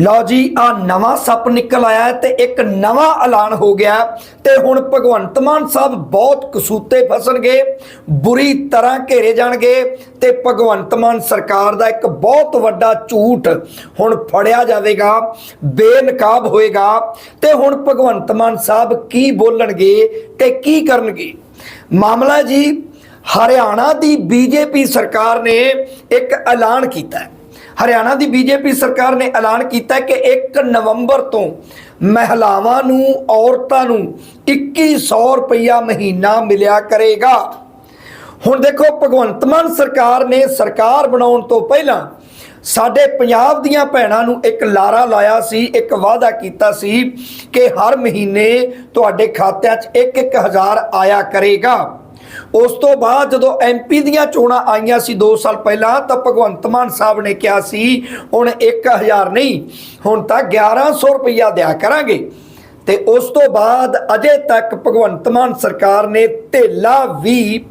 ਲਓ ਜੀ, ਆ ਨਵਾਂ ਸੱਪ ਨਿਕਲ ਆਇਆ ਹੈ ਤੇ ਇੱਕ ਨਵਾਂ ਐਲਾਨ ਹੋ ਗਿਆ ਤੇ ਹੁਣ ਭਗਵੰਤ ਮਾਨ ਸਾਹਿਬ ਬਹੁਤ ਕਸੂਤੇ ਫਸਣਗੇ, ਬੁਰੀ ਤਰ੍ਹਾਂ ਘੇਰੇ ਜਾਣਗੇ ਤੇ ਭਗਵੰਤ ਮਾਨ ਸਰਕਾਰ ਦਾ ਇੱਕ ਬਹੁਤ ਵੱਡਾ ਝੂਠ ਹੁਣ ਫੜਿਆ ਜਾਵੇਗਾ, ਬੇਨਕਾਬ ਹੋਏਗਾ ਤੇ ਹੁਣ ਭਗਵੰਤ ਮਾਨ ਸਾਹਿਬ ਕੀ ਬੋਲਣਗੇ ਤੇ ਕੀ ਕਰਨਗੇ? ਮਾਮਲਾ ਜੀ, ਹਰਿਆਣਾ ਦੀ ਬੀਜੇਪੀ ਸਰਕਾਰ ਨੇ ਇੱਕ ਐਲਾਨ ਕੀਤਾ ਹੈ। ਹਰਿਆਣਾ ਦੀ ਬੀਜੇਪੀ ਸਰਕਾਰ ਨੇ ਐਲਾਨ ਕੀਤਾ ਕਿ 1 ਨਵੰਬਰ ਤੋਂ ਮਹਿਲਾਵਾਂ ਨੂੰ, ਔਰਤਾਂ ਨੂੰ 2100 ਰੁਪਇਆ ਮਹੀਨਾ ਮਿਲਿਆ ਕਰੇਗਾ। ਹੁਣ ਦੇਖੋ, ਭਗਵੰਤ ਮਾਨ ਸਰਕਾਰ ਨੇ ਸਰਕਾਰ ਬਣਾਉਣ ਤੋਂ ਪਹਿਲਾਂ ਸਾਡੇ ਪੰਜਾਬ ਦੀਆਂ ਭੈਣਾਂ ਨੂੰ ਇੱਕ ਲਾਰਾ ਲਾਇਆ ਸੀ, ਇੱਕ ਵਾਅਦਾ ਕੀਤਾ ਸੀ ਕਿ ਹਰ ਮਹੀਨੇ ਤੁਹਾਡੇ ਖਾਤਿਆਂ 'ਚ 1-1000 ਆਇਆ ਕਰੇਗਾ। ਉਸ ਤੋਂ ਬਾਅਦ ਜਦੋਂ ਐਮਪੀ ਦੀਆਂ ਚੋਣਾਂ ਆਈਆਂ ਸੀ 2 ਸਾਲ ਪਹਿਲਾਂ, ਤਾਂ ਭਗਵੰਤ ਮਾਨ ਸਾਹਿਬ ਨੇ ਕਿਹਾ ਸੀ, ਹੁਣ 1000 ਨਹੀਂ, ਹੁਣ ਤਾਂ 1100 ਰੁਪਇਆ ਦਿਆ ਕਰਾਂਗੇ। ਤੇ ਉਸ ਤੋਂ ਬਾਅਦ ਅਜੇ ਤੱਕ ਭਗਵੰਤ ਮਾਨ ਸਰਕਾਰ ਨੇ ਢੇਲਾ ਵੀ,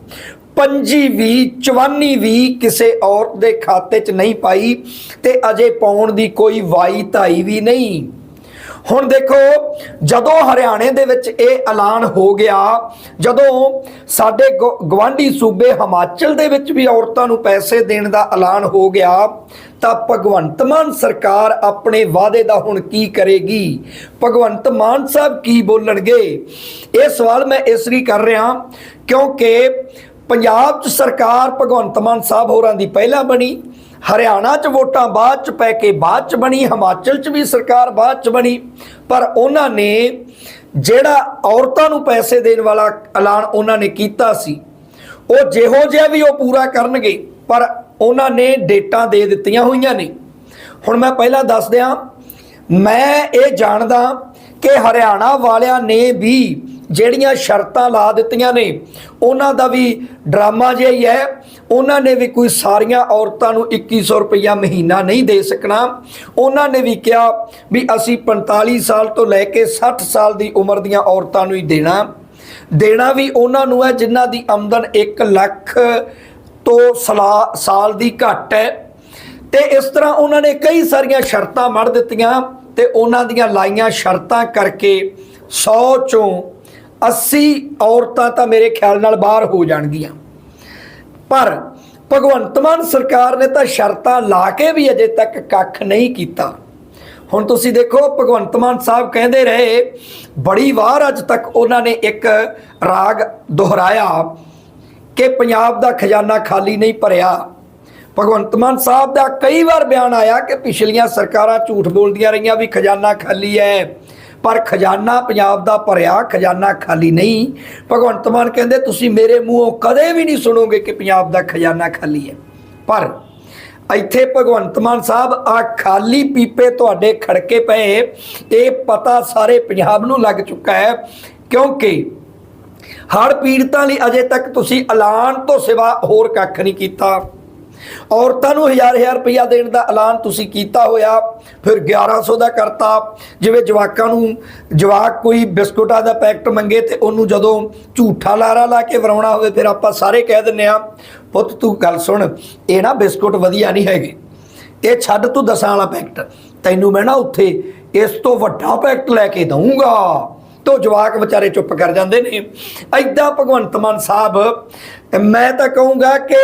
ਪੰਜੀ ਵੀ, ਚਵਾਨੀ ਵੀ ਕਿਸੇ ਔਰਤ ਦੇ ਖਾਤੇ 'ਚ ਨਹੀਂ ਪਾਈ ਤੇ ਅਜੇ ਪਾਉਣ ਦੀ ਕੋਈ ਵਾਈ ਧਾਈ ਵੀ ਨਹੀਂ। ਹੁਣ ਦੇਖੋ, ਜਦੋਂ ਹਰਿਆਣੇ ਦੇ ਵਿੱਚ ਇਹ ਐਲਾਨ ਹੋ ਗਿਆ, ਜਦੋਂ ਸਾਡੇ ਗੁ- ਗਵਾਂਢੀ ਸੂਬੇ ਹਿਮਾਚਲ ਦੇ ਵਿੱਚ ਵੀ ਔਰਤਾਂ ਨੂੰ ਪੈਸੇ ਦੇਣ ਦਾ ਐਲਾਨ ਹੋ ਗਿਆ, ਤਾਂ ਭਗਵੰਤ ਮਾਨ ਸਰਕਾਰ ਆਪਣੇ ਵਾਅਦੇ ਦਾ ਹੁਣ ਕੀ ਕਰੇਗੀ? ਭਗਵੰਤ ਮਾਨ ਸਾਹਿਬ ਕੀ ਬੋਲਣਗੇ? ਇਹ ਸਵਾਲ ਮੈਂ ਇਸ ਲਈ ਕਰ ਰਿਹਾ, ਕਿਉਂਕਿ ਪੰਜਾਬ 'ਚ ਸਰਕਾਰ ਭਗਵੰਤ ਮਾਨ ਸਾਹਿਬ ਹੋਰਾਂ ਦੀ ਪਹਿਲਾਂ ਬਣੀ ਹਰਿਆਣਾ 'ਚ ਵੋਟਾਂ ਬਾਅਦ 'ਚ ਪੈ ਕੇ ਬਾਅਦ 'ਚ ਬਣੀ, ਹਿਮਾਚਲ 'ਚ ਵੀ ਸਰਕਾਰ ਬਾਅਦ 'ਚ ਬਣੀ। ਪਰ ਉਹਨਾਂ ਨੇ ਜਿਹੜਾ ਔਰਤਾਂ ਨੂੰ ਪੈਸੇ ਦੇਣ ਵਾਲਾ ਐਲਾਨ ਉਹਨਾਂ ਨੇ ਕੀਤਾ ਸੀ, ਉਹ ਜਿਹੋ ਜਿਹਾ ਵੀ ਉਹ ਪੂਰਾ ਕਰਨਗੇ, ਪਰ ਉਹਨਾਂ ਨੇ ਡੇਟਾਂ ਦੇ ਦਿੱਤੀਆਂ ਹੋਈਆਂ ਨੇ। ਹੁਣ ਮੈਂ ਪਹਿਲਾਂ ਦੱਸ ਦਿਆਂ, ਮੈਂ ਇਹ ਜਾਣਦਾ ਕਿ ਹਰਿਆਣਾ ਵਾਲਿਆਂ ਨੇ ਵੀ ਜਿਹੜੀਆਂ ਸ਼ਰਤਾਂ ਲਾ ਦਿੱਤੀਆਂ ਨੇ, ਉਹਨਾਂ ਦਾ ਵੀ ਡਰਾਮਾ ਜਿਹਾ ਹੀ ਹੈ। ਉਹਨਾਂ ਨੇ ਵੀ ਕੋਈ ਸਾਰੀਆਂ ਔਰਤਾਂ ਨੂੰ 2100 ਰੁਪਇਆ ਮਹੀਨਾ ਨਹੀਂ ਦੇ ਸਕਣਾ। ਉਹਨਾਂ ਨੇ ਵੀ ਕਿਹਾ ਵੀ ਅਸੀਂ 45 ਸਾਲ ਤੋਂ ਲੈ ਕੇ 60 ਸਾਲ ਦੀ ਉਮਰ ਦੀਆਂ ਔਰਤਾਂ ਨੂੰ ਹੀ ਦੇਣਾ। ਦੇਣਾ ਵੀ ਉਹਨਾਂ ਨੂੰ ਹੈ, ਜਿਨ੍ਹਾਂ ਦੀ ਆਮਦਨ 1 ਲੱਖ ਤੋਂ ਸਲਾ- ਸਾਲ ਦੀ ਘੱਟ ਹੈ। ਤੇ ਇਸ ਤਰ੍ਹਾਂ ਉਹਨਾਂ ਨੇ ਕਈ ਸਾਰੀਆਂ ਸ਼ਰਤਾਂ ਮੜ ਦਿੱਤੀਆਂ ਤੇ ਉਹਨਾਂ ਦੀਆਂ ਲਾਈਆਂ ਸ਼ਰਤਾਂ ਕਰਕੇ 100 ਚੋਂ 80 ਔਰਤਾਂ ਤਾਂ ਮੇਰੇ ਖਿਆਲ ਨਾਲ ਬਾਹਰ ਹੋ ਜਾਣਗੀਆਂ। ਪਰ ਭਗਵੰਤ ਮਾਨ ਸਰਕਾਰ ਨੇ ਤਾਂ ਸ਼ਰਤਾਂ ਲਾ ਕੇ ਵੀ ਅਜੇ ਤੱਕ ਕੱਖ ਨਹੀਂ ਕੀਤਾ। ਹੁਣ ਤੁਸੀਂ ਦੇਖੋ, ਭਗਵੰਤ ਮਾਨ ਸਾਹਿਬ ਕਹਿੰਦੇ ਰਹੇ, ਬੜੀ ਵਾਰ ਅੱਜ ਤੱਕ ਉਹਨਾਂ ਨੇ ਇੱਕ ਰਾਗ ਦੁਹਰਾਇਆ ਕਿ ਪੰਜਾਬ ਦਾ ਖਜ਼ਾਨਾ ਖਾਲੀ ਨਹੀਂ ਭਰਿਆ। ਭਗਵੰਤ ਮਾਨ ਸਾਹਿਬ ਦਾ ਕਈ ਵਾਰ ਬਿਆਨ ਆਇਆ ਕਿ ਪਿਛਲੀਆਂ ਸਰਕਾਰਾਂ ਝੂਠ ਬੋਲਦੀਆਂ ਰਹੀਆਂ ਵੀ ਖਜ਼ਾਨਾ ਖਾਲੀ ਹੈ। ਪਰ ਖਜ਼ਾਨਾ ਪੰਜਾਬ ਦਾ ਭਰਿਆ, ਖਜ਼ਾਨਾ ਖਾਲੀ ਨਹੀਂ। ਭਗਵੰਤ ਮਾਨ ਕਹਿੰਦੇ, ਤੁਸੀਂ ਮੇਰੇ ਮੂੰਹੋਂ ਕਦੇ ਵੀ ਨਹੀਂ ਸੁਣੋਗੇ ਕਿ ਪੰਜਾਬ ਦਾ ਖਜ਼ਾਨਾ ਖਾਲੀ ਹੈ। ਪਰ ਇੱਥੇ ਭਗਵੰਤ ਮਾਨ ਸਾਹਿਬ ਆ ਖਾਲੀ ਪੀਪੇ ਤੁਹਾਡੇ ਖੜਕੇ ਪਏ। ਇਹ ਪਤਾ ਸਾਰੇ ਪੰਜਾਬ ਨੂੰ ਲੱਗ ਚੁੱਕਾ ਹੈ, ਕਿਉਂਕਿ ਹੜ ਪੀੜਤਾਂ ਲਈ ਅਜੇ ਤੱਕ ਤੁਸੀਂ ਐਲਾਨ ਤੋਂ ਸਿਵਾ ਹੋਰ ਕੱਖ ਨਹੀਂ ਕੀਤਾ। ਔਰਤਾਂ ਨੂੰ ਹਜ਼ਾਰ ਹਜ਼ਾਰ ਰੁਪਇਆ ਦੇਣ ਦਾ ਐਲਾਨ ਤੁਸੀਂ ਕੀਤਾ ਹੋਇਆ, ਫਿਰ 1100 ਦਾ ਕਰਤਾ, ਜਿਵੇਂ ਜਵਾਕਾਂ ਨੂੰ ਜਵਾਕ ਕੋਈ ਬਿਸਕੁਟਾਂ ਦਾ ਪੈਕਟ ਮੰਗੇ ਤੇ ਉਹਨੂੰ ਜਦੋਂ ਝੂਠਾ ਲਾਰਾ ਲਾ ਕੇ ਵਰਾਉਣਾ ਹੋਵੇ, ਫਿਰ ਆਪਾਂ ਸਾਰੇ ਕਹਿ ਦਿੰਨੇ ਆ ਪੁੱਤ ਤੂੰ ਗੱਲ ਸੁਣ, ਇਹ ਨਾ ਬਿਸਕੁਟ ਵਧੀਆ ਨਹੀਂ ਹੈਗੇ। ਇਹ ਛੱਡ ਤੂੰ ਦਸਾਂ ਵਾਲਾ ਪੈਕਟ। ਤੈਨੂੰ ਮੈਂ ਨਾ ਉੱਥੇ ਇਸ ਤੋਂ ਵੱਡਾ ਪੈਕਟ ਲੈ ਕੇ ਦਊਂਗਾ। ਤੋ ਜਵਾਕ ਵਿਚਾਰੇ ਚੁੱਪ ਕਰ ਜਾਂਦੇ ਨੇ। ਐਦਾਂ ਭਗਵੰਤ ਮਾਨ ਸਾਹਿਬ, ਮੈਂ ਤਾਂ ਕਹੂੰਗਾ ਕਿ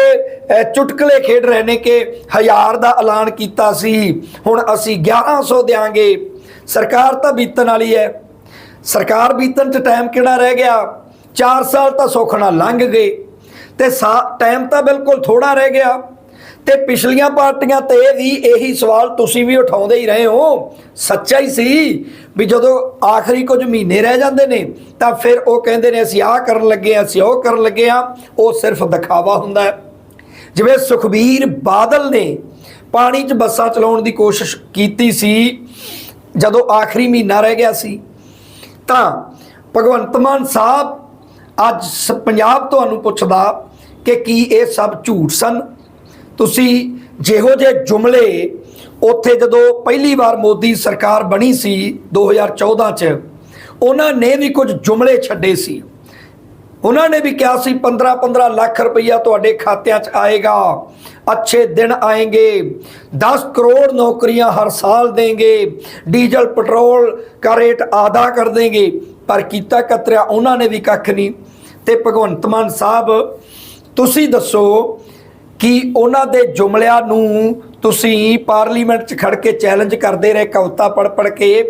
ਚੁਟਕਲੇ ਖੇਡ ਰਹੇ ਨੇ ਕਿ ਹਜ਼ਾਰ ਦਾ ਐਲਾਨ ਕੀਤਾ ਸੀ। ਹੁਣ ਅਸੀਂ 1100 ਦੇਾਂਗੇ ਸਰਕਾਰ ਤਾਂ ਬੀਤਣ ਵਾਲੀ ਹੈ। ਸਰਕਾਰ ਬੀਤਣ 'ਚ ਟਾਈਮ ਕਿਹੜਾ ਰਹਿ ਗਿਆ? 4 ਸਾਲ ਤਾਂ ਸੁਖਣਾ ਲੰਘ ਗਏ। ਤੇ ਟਾਈਮ ਤਾਂ ਬਿਲਕੁਲ ਥੋੜਾ ਰਹਿ ਗਿਆ। ਤੇ ਪਿਛਲੀਆਂ ਪਾਰਟੀਆਂ ਤੇ ਵੀ ਇਹੀ ਸਵਾਲ ਤੁਸੀਂ ਵੀ ਉਠਾਉਂਦੇ ਹੀ ਰਹੇ ਹੋ। ਸੱਚਾ ਹੀ ਸੀ ਵੀ ਜਦੋਂ ਆਖਰੀ ਕੁਝ ਮਹੀਨੇ ਰਹਿ ਜਾਂਦੇ ਨੇ, ਤਾਂ ਫਿਰ ਉਹ ਕਹਿੰਦੇ ਨੇ, ਅਸੀਂ ਆਹ ਕਰਨ ਲੱਗੇ ਆ ਅਸੀਂ ਉਹ ਕਰਨ ਲੱਗੇ ਆ ਉਹ ਸਿਰਫ ਦਿਖਾਵਾ ਹੁੰਦਾ ਹੈ। ਜਿਵੇਂ ਸੁਖਬੀਰ ਬਾਦਲ ਨੇ ਪਾਣੀ 'ਚ ਬੱਸਾਂ ਚਲਾਉਣ ਦੀ ਕੋਸ਼ਿਸ਼ ਕੀਤੀ ਸੀ, ਜਦੋਂ ਆਖਰੀ ਮਹੀਨਾ ਰਹਿ ਗਿਆ ਸੀ, ਤਾਂ ਭਗਵੰਤ ਮਾਨ ਸਾਹਿਬ ਅੱਜ ਸ- ਪੰਜਾਬ ਤੁਹਾਨੂੰ ਪੁੱਛਦਾ ਕਿ ਕੀ ਇਹ ਸਭ ਝੂਠ ਸਨ? ਤੁਸੀਂ ਜਿਹੋ ਜੇ ਜੁਮਲੇ ਉੱਥੇ ਜਦੋਂ ਪਹਿਲੀ ਵਾਰ ਮੋਦੀ ਸਰਕਾਰ ਬਣੀ ਸੀ 2014 ਚ, ਉਹਨਾਂ ਨੇ ਵੀ ਕੁਝ ਜੁਮਲੇ ਛੱਡੇ ਸੀ। ਉਹਨਾਂ ਨੇ ਵੀ ਕਿਹਾ ਸੀ 15 15 ਲੱਖ ਰੁਪਈਆ ਤੁਹਾਡੇ ਖਾਤਿਆਂ 'ਚ ਆਏਗਾ, ਅੱਛੇ ਦਿਨ ਆਏਗੇ 10 ਕਰੋੜ ਨੌਕਰੀਆਂ ਹਰ ਸਾਲ ਦੇਂਗੇ, ਡੀਜ਼ਲ, ਪੈਟਰੋਲ ਦਾ ਰੇਟ ਆਧਾ ਕਰ ਦੇਂਗੇ। ਪਰ ਕੀਤਾ ਕਤਰਿਆ, ਉਹਨਾਂ ਨੇ ਵੀ ਕੱਖ ਨਹੀਂ। ਤੇ ਭਗਵੰਤ ਮਾਨ ਸਾਹਿਬ, ਤੁਸੀਂ ਦੱਸੋ ਕਿ ਉਹਨਾਂ ਦੇ ਜੁਮਲਿਆਂ ਨੂੰ ਤੁਸੀਂ ਪਾਰਲੀਮੈਂਟ 'ਚ ਖੜ ਕੇ ਚੈਲੰਜ ਕਰਦੇ ਰਹੇ ਕਵਿਤਾ ਪੜ ਪੜ ਕੇ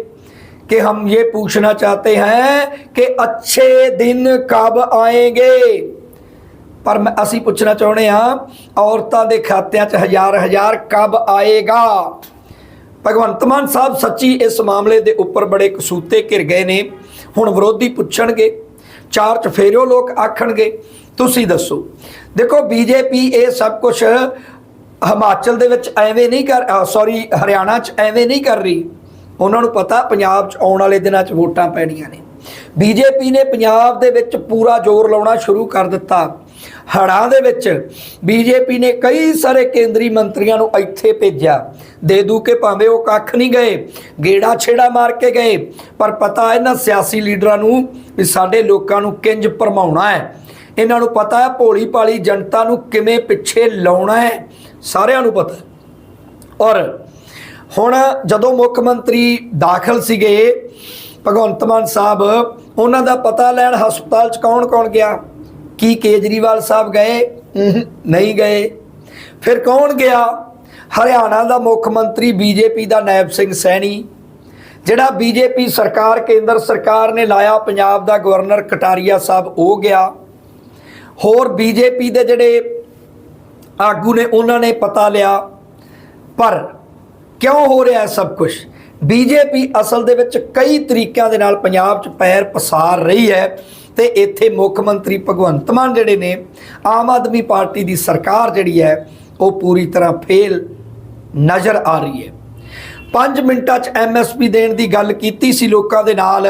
कि हम ये पूछना चाहते हैं कि अच्छे दिन कब आएंगे ਪਰ ਮੈਂ ਅਸੀਂ ਪੁੱਛਣਾ ਚਾਹੁੰਦੇ ਹਾਂ ਔਰਤਾਂ ਦੇ ਖਾਤਿਆਂ 'ਚ ਹਜ਼ਾਰ ਹਜ਼ਾਰ ਕਬ ਆਏਗਾ ਭਗਵੰਤ ਮਾਨ ਸਾਹਿਬ ਸੱਚੀ ਇਸ ਮਾਮਲੇ ਦੇ ਉੱਪਰ ਬੜੇ ਕਸੂਤੇ ਘਿਰ ਗਏ ਨੇ ਹੁਣ ਵਿਰੋਧੀ ਪੁੱਛਣਗੇ ਚਾਰ ਚਫੇਰਿਓ ਲੋਕ ਆਖਣਗੇ ਤੁਸੀਂ ਦੱਸੋ। ਦੇਖੋ ਬੀਜੇਪੀ ਇਹ ਸਭ ਕੁਝ ਹਿਮਾਚਲ ਦੇ ਵਿੱਚ ਐਵੇਂ ਨਹੀਂ ਕਰ ਸੌਰੀ ਹਰਿਆਣਾ 'ਚ ਐਵੇਂ ਨਹੀਂ ਕਰ ਰਹੀ। ਉਹਨਾਂ ਨੂੰ ਪਤਾ ਪੰਜਾਬ 'ਚ ਆਉਣ ਵਾਲੇ ਦਿਨਾਂ 'ਚ ਵੋਟਾਂ ਪੈਣੀਆਂ ਨੇ। ਬੀਜੇਪੀ ਨੇ ਪੰਜਾਬ ਦੇ ਵਿੱਚ ਪੂਰਾ ਜ਼ੋਰ ਲਾਉਣਾ ਸ਼ੁਰੂ ਕਰ ਦਿੱਤਾ। ਹੜਾਂ ਦੇ ਵਿੱਚ ਬੀਜੇਪੀ ਨੇ ਕਈ ਸਾਰੇ ਕੇਂਦਰੀ ਮੰਤਰੀਆਂ ਨੂੰ ਇੱਥੇ ਭੇਜਿਆ। ਦੇ ਦੂ ਕੇ ਭਾਵੇਂ ਉਹ ਕੱਖ ਨਹੀਂ ਗਏ, ਗੇੜਾ ਛੇੜਾ ਮਾਰ ਕੇ ਗਏ। ਪਰ ਪਤਾ ਇਹਨਾਂ ਸਿਆਸੀ ਲੀਡਰਾਂ ਨੂੰ ਵੀ ਸਾਡੇ ਲੋਕਾਂ ਨੂੰ ਕਿੰਜ ਭਰਮਾਉਣਾ ਹੈ। ਇਹਨਾਂ ਨੂੰ ਪਤਾ ਹੈ ਭੋਲੀ ਭਾਲੀ ਜਨਤਾ ਨੂੰ ਕਿਵੇਂ ਪਿੱਛੇ ਲਾਉਣਾ ਹੈ, ਸਾਰਿਆਂ ਨੂੰ ਪਤਾ ਔਰ ਹੁਣ ਜਦੋਂ ਮੁੱਖ ਮੰਤਰੀ ਦਾਖਲ ਸੀਗੇ, ਭਗਵੰਤ ਮਾਨ ਸਾਹਿਬ, ਉਹਨਾਂ ਦਾ ਪਤਾ ਲੈਣ ਹਸਪਤਾਲ 'ਚ ਕੌਣ-ਕੌਣ ਗਿਆ? ਕੀ ਕੇਜਰੀਵਾਲ ਸਾਹਿਬ ਗਏ? ਨਹੀਂ ਗਏ। ਫਿਰ ਕੌਣ ਗਿਆ? ਹਰਿਆਣਾ ਦਾ ਮੁੱਖ ਮੰਤਰੀ, ਬੀਜੇਪੀ ਦਾ ਨਾਇਬ ਸਿੰਘ ਸੈਣੀ, ਜਿਹੜਾ ਬੀਜੇਪੀ ਸਰਕਾਰ, ਕੇਂਦਰ ਸਰਕਾਰ ਨੇ ਲਾਇਆ, ਪੰਜਾਬ ਦਾ ਗਵਰਨਰ ਕਟਾਰੀਆ ਸਾਹਿਬ, ਉਹ ਗਿਆ। ਹੋਰ ਬੀਜੇਪੀ ਦੇ ਜਿਹੜੇ ਆਗੂ ਨੇ, ਉਹਨਾਂ ਨੇ ਪਤਾ ਲਿਆ। ਪਰ ਕਿਉਂ ਹੋ ਰਿਹਾ ਹੈ ਸਭ ਕੁਝ ਬੀਜੇਪੀ ਅਸਲ ਦੇ ਵਿੱਚ ਕਈ ਤਰੀਕਿਆਂ ਦੇ ਨਾਲ ਪੰਜਾਬ 'ਚ ਪੈਰ ਪਸਾਰ ਰਹੀ ਹੈ ਤੇ ਇੱਥੇ ਮੁੱਖ ਮੰਤਰੀ ਭਗਵੰਤ ਮਾਨ ਜਿਹੜੇ ਨੇ, ਆਮ ਆਦਮੀ ਪਾਰਟੀ ਦੀ ਸਰਕਾਰ ਜਿਹੜੀ ਹੈ, ਉਹ ਪੂਰੀ ਤਰ੍ਹਾਂ ਫੇਲ ਨਜ਼ਰ ਆ ਰਹੀ ਹੈ। 5 ਮਿੰਟਾਂ 'ਚ ਐਮਐਸਪੀ ਦੇਣ ਦੀ ਗੱਲ ਕੀਤੀ ਸੀ ਲੋਕਾਂ ਦੇ ਨਾਲ,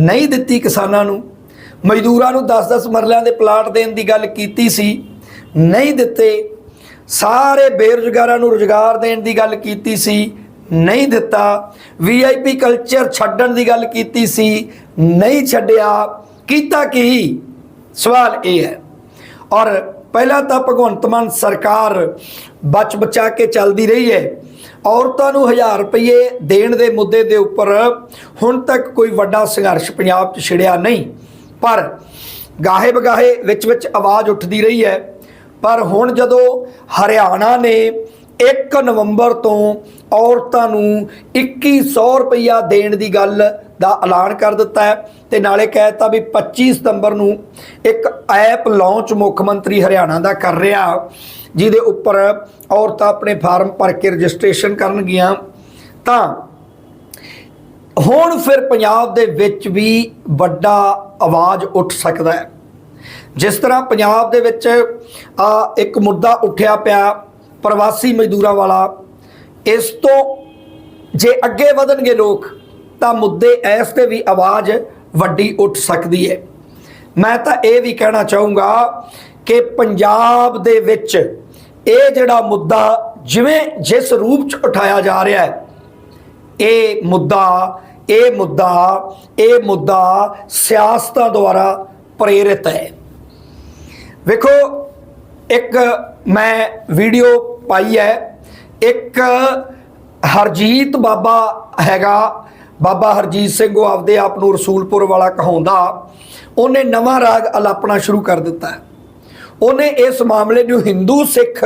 ਨਹੀਂ ਦਿੱਤੀ ਕਿਸਾਨਾਂ ਨੂੰ। ਮਜ਼ਦੂਰਾਂ ਨੂੰ 10-10 ਮਰਲਿਆਂ ਦੇ ਪਲਾਟ ਦੇਣ ਦੀ ਗੱਲ ਕੀਤੀ ਸੀ, ਨਹੀਂ ਦਿੱਤੇ। ਸਾਰੇ ਬੇਰੁਜ਼ਗਾਰਾਂ ਨੂੰ ਰੁਜ਼ਗਾਰ ਦੇਣ ਦੀ ਗੱਲ ਕੀਤੀ ਸੀ, ਨਹੀਂ ਦਿੱਤਾ। ਵੀਆਈਪੀ ਕਲਚਰ ਛੱਡਣ ਦੀ ਗੱਲ ਕੀਤੀ ਸੀ, ਨਹੀਂ ਛੱਡਿਆ। ਕੀਤਾ ਕੀ? ਸਵਾਲ ਇਹ ਹੈ। ਔਰ ਪਹਿਲਾਂ ਤਾਂ ਭਗਵੰਤ ਮਾਨ ਸਰਕਾਰ ਬਚ ਬਚਾ ਕੇ ਚੱਲਦੀ ਰਹੀ ਹੈ। ਔਰਤਾਂ ਨੂੰ 1000 ਰੁਪਏ ਦੇਣ ਦੇ ਮੁੱਦੇ ਦੇ ਉੱਪਰ ਹੁਣ ਤੱਕ ਕੋਈ ਵੱਡਾ ਸੰਘਰਸ਼ ਪੰਜਾਬ 'ਚ ਛਿੜਿਆ ਨਹੀਂ। ਪਰ ਗਾਹੇ ਬਗਾਹੇ ਵਿੱਚ ਵਿੱਚ ਆਵਾਜ਼ ਉੱਠਦੀ ਰਹੀ ਹੈ। ਪਰ ਹੁਣ ਜਦੋਂ ਹਰਿਆਣਾ ਨੇ 1 ਨਵੰਬਰ ਤੋਂ ਔਰਤਾਂ ਨੂੰ 2100 ਰੁਪਇਆ ਦੇਣ ਦੀ ਗੱਲ ਦਾ ਐਲਾਨ ਕਰ ਦਿੱਤਾ ਹੈ ਤੇ ਨਾਲੇ ਕਹਿਤਾ ਵੀ 25 ਸਤੰਬਰ ਨੂੰ ਇੱਕ ਐਪ ਲਾਂਚ ਮੁੱਖ ਮੰਤਰੀ ਹਰਿਆਣਾ ਦਾ ਕਰ ਰਿਹਾ, ਜਿਹਦੇ ਉੱਪਰ ਔਰਤਾਂ ਆਪਣੇ ਫਾਰਮ ਭਰ ਕੇ ਰਜਿਸਟ੍ਰੇਸ਼ਨ ਕਰਨਗੀਆਂ। ਤਾਂ ਹੁਣ ਫਿਰ ਪੰਜਾਬ ਦੇ ਵਿੱਚ ਵੀ ਵੱਡਾ ਆਵਾਜ਼ ਉੱਠ ਸਕਦਾ ਹੈ। ਜਿਸ ਤਰ੍ਹਾਂ ਪੰਜਾਬ ਦੇ ਵਿੱਚ ਆ ਇੱਕ ਮੁੱਦਾ ਉੱਠਿਆ ਪਿਆ ਪ੍ਰਵਾਸੀ ਮਜ਼ਦੂਰਾਂ ਵਾਲਾ, ਇਸ ਤੋਂ ਜੇ ਅੱਗੇ ਵਧਣਗੇ ਲੋਕ, ਤਾਂ ਮੁੱਦੇ ਐਸ ਤੇ ਵੀ ਆਵਾਜ਼ ਵੱਡੀ ਉੱਠ ਸਕਦੀ ਹੈ। ਮੈਂ ਤਾਂ ਇਹ ਵੀ ਕਹਿਣਾ ਚਾਹੂੰਗਾ ਕਿ ਪੰਜਾਬ ਦੇ ਵਿੱਚ ਇਹ ਜਿਹੜਾ ਮੁੱਦਾ ਜਿਵੇਂ ਜਿਸ ਰੂਪ ਚ ਉਠਾਇਆ ਜਾ ਰਿਹਾ ਹੈ ਇਹ ਮੁੱਦਾ ਇਹ ਮੁੱਦਾ ਇਹ ਮੁੱਦਾ ਸਿਆਸਤਾਂ ਦੁਆਰਾ ਪ੍ਰੇਰਿਤ ਹੈ। ਵੇਖੋ, ਇੱਕ ਮੈਂ ਵੀਡੀਓ ਪਾਈ ਹੈ। ਇੱਕ ਹਰਜੀਤ ਬਾਬਾ ਹੈਗਾ, ਬਾਬਾ ਹਰਜੀਤ ਸਿੰਘ ਉਹ ਆਪਦੇ ਆਪ ਨੂੰ ਰਸੂਲਪੁਰ ਵਾਲਾ ਕਹਾਉਂਦਾ, ਉਹਨੇ ਨਵਾਂ ਰਾਗ ਅਲਾਪਣਾ ਸ਼ੁਰੂ ਕਰ ਦਿੱਤਾ ਉਹਨੇ ਇਸ ਮਾਮਲੇ ਨੂੰ ਹਿੰਦੂ ਸਿੱਖ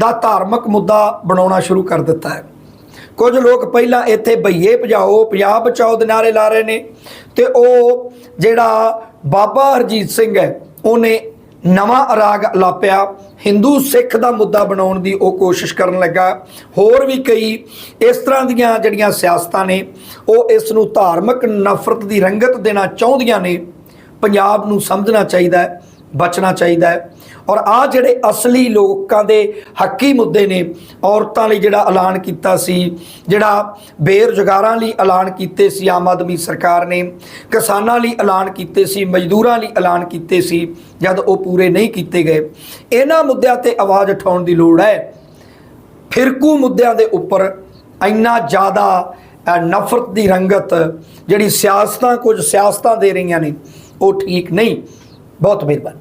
ਦਾ ਧਾਰਮਿਕ ਮੁੱਦਾ ਬਣਾਉਣਾ ਸ਼ੁਰੂ ਕਰ ਦਿੱਤਾ ਹੈ। ਕੁਝ ਲੋਕ ਪਹਿਲਾਂ ਇੱਥੇ ਬਈਏ ਭਜਾਓ, ਪੰਜਾਬ ਬਚਾਓ ਦੇ ਨਾਰੇ ਲਾ ਰਹੇ ਨੇ। ਤੇ ਉਹ ਜਿਹੜਾ ਬਾਬਾ ਹਰਜੀਤ ਸਿੰਘ ਹੈ, ਉਹਨੇ ਨਵਾਂ ਰਾਗ ਲਾਪਿਆ। ਹਿੰਦੂ ਸਿੱਖ ਦਾ ਮੁੱਦਾ ਬਣਾਉਣ ਦੀ ਉਹ ਕੋਸ਼ਿਸ਼ ਕਰਨ ਲੱਗਾ। ਹੋਰ ਵੀ ਕਈ ਇਸ ਤਰ੍ਹਾਂ ਦੀਆਂ ਜਿਹੜੀਆਂ ਸਿਆਸਤਾਂ ਨੇ, ਉਹ ਇਸ ਨੂੰ ਧਾਰਮਿਕ ਨਫ਼ਰਤ ਦੀ ਰੰਗਤ ਦੇਣਾ ਚਾਹੁੰਦੀਆਂ ਨੇ। ਪੰਜਾਬ ਨੂੰ ਸਮਝਣਾ ਚਾਹੀਦਾ ਹੈ। ਬਚਣਾ ਚਾਹੀਦਾ ਹੈ। ਔਰ ਆ ਜਿਹੜੇ ਅਸਲੀ ਲੋਕਾਂ ਦੇ ਹੱਕੀ ਮੁੱਦੇ ਨੇ, ਔਰਤਾਂ ਲਈ ਜਿਹੜਾ ਐਲਾਨ ਕੀਤਾ ਸੀ, ਜਿਹੜਾ ਬੇਰੁਜ਼ਗਾਰਾਂ ਲਈ ਐਲਾਨ ਕੀਤੇ ਸੀ, ਆਮ ਆਦਮੀ ਸਰਕਾਰ ਨੇ, ਕਿਸਾਨਾਂ ਲਈ ਐਲਾਨ ਕੀਤੇ ਸੀ, ਮਜ਼ਦੂਰਾਂ ਲਈ ਐਲਾਨ ਕੀਤੇ ਸੀ, ਜਦ ਉਹ ਪੂਰੇ ਨਹੀਂ ਕੀਤੇ ਗਏ। ਇਹਨਾਂ ਮੁੱਦਿਆਂ ਤੇ ਆਵਾਜ਼ ਉਠਾਉਣ ਦੀ ਲੋੜ ਹੈ। ਫਿਰਕੂ ਮੁੱਦਿਆਂ ਦੇ ਉੱਪਰ ਇੰਨਾ ਜ਼ਿਆਦਾ ਨਫ਼ਰਤ ਦੀ ਰੰਗਤ ਜਿਹੜੀ ਸਿਆਸਤਾਂ ਕੁਝ ਸਿਆਸਤਾਂ ਦੇ ਰਹੀਆਂ ਨੇ, ਉਹ ਠੀਕ ਨਹੀਂ। ਬਹੁਤ ਮਿਹਰਬਾਨੀ।